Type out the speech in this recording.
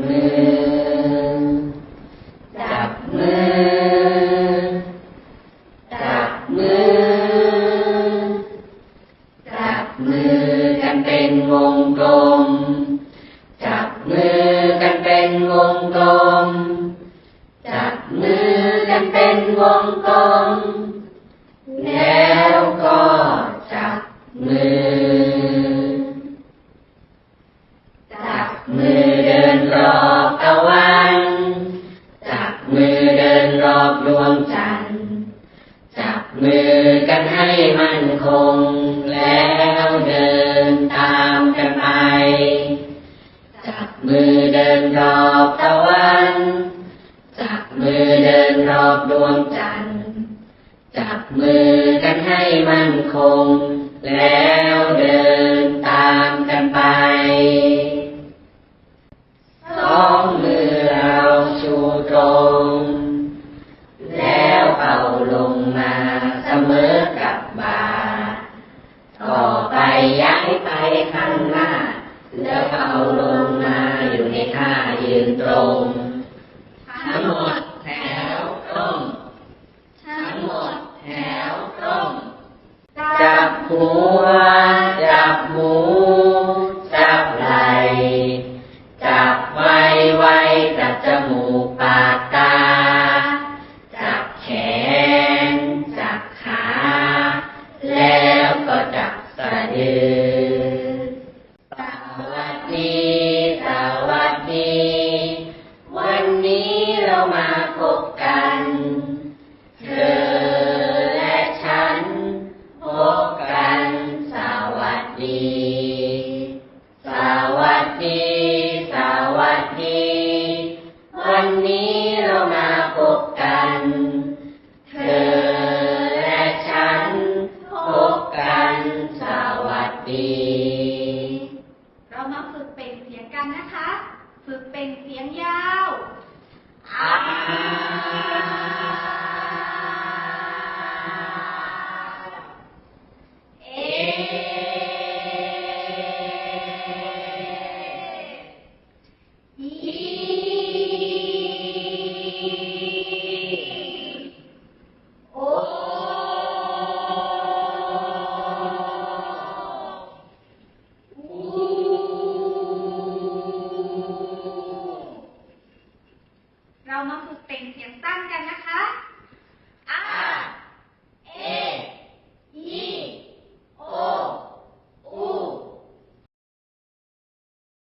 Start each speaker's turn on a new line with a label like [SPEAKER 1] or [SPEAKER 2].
[SPEAKER 1] มือจับมือจับมือจับมือกันเป็นวงกลม ให้มั่นคง แล้วเดินตามกันไป จับมือเดินรอบตะวัน จับมือเดินรอบดวงจันทร์ จับมือกันให้มั่นคง แล้วเดิน เขาลงมาอยู่ในท่ายืนตรง ทั้งหมดแถวตรงทั้งหมดแถวตรงจับหัวจับหมูจับไหลจับไว้ไว้จับจมูกปากตาจับแขนจับขา แล้วก็จับสะดือ เธอและฉันพบกันสวัสดี เ
[SPEAKER 2] รามาฝึกเปล่งเสียงสั้นกันนะคะ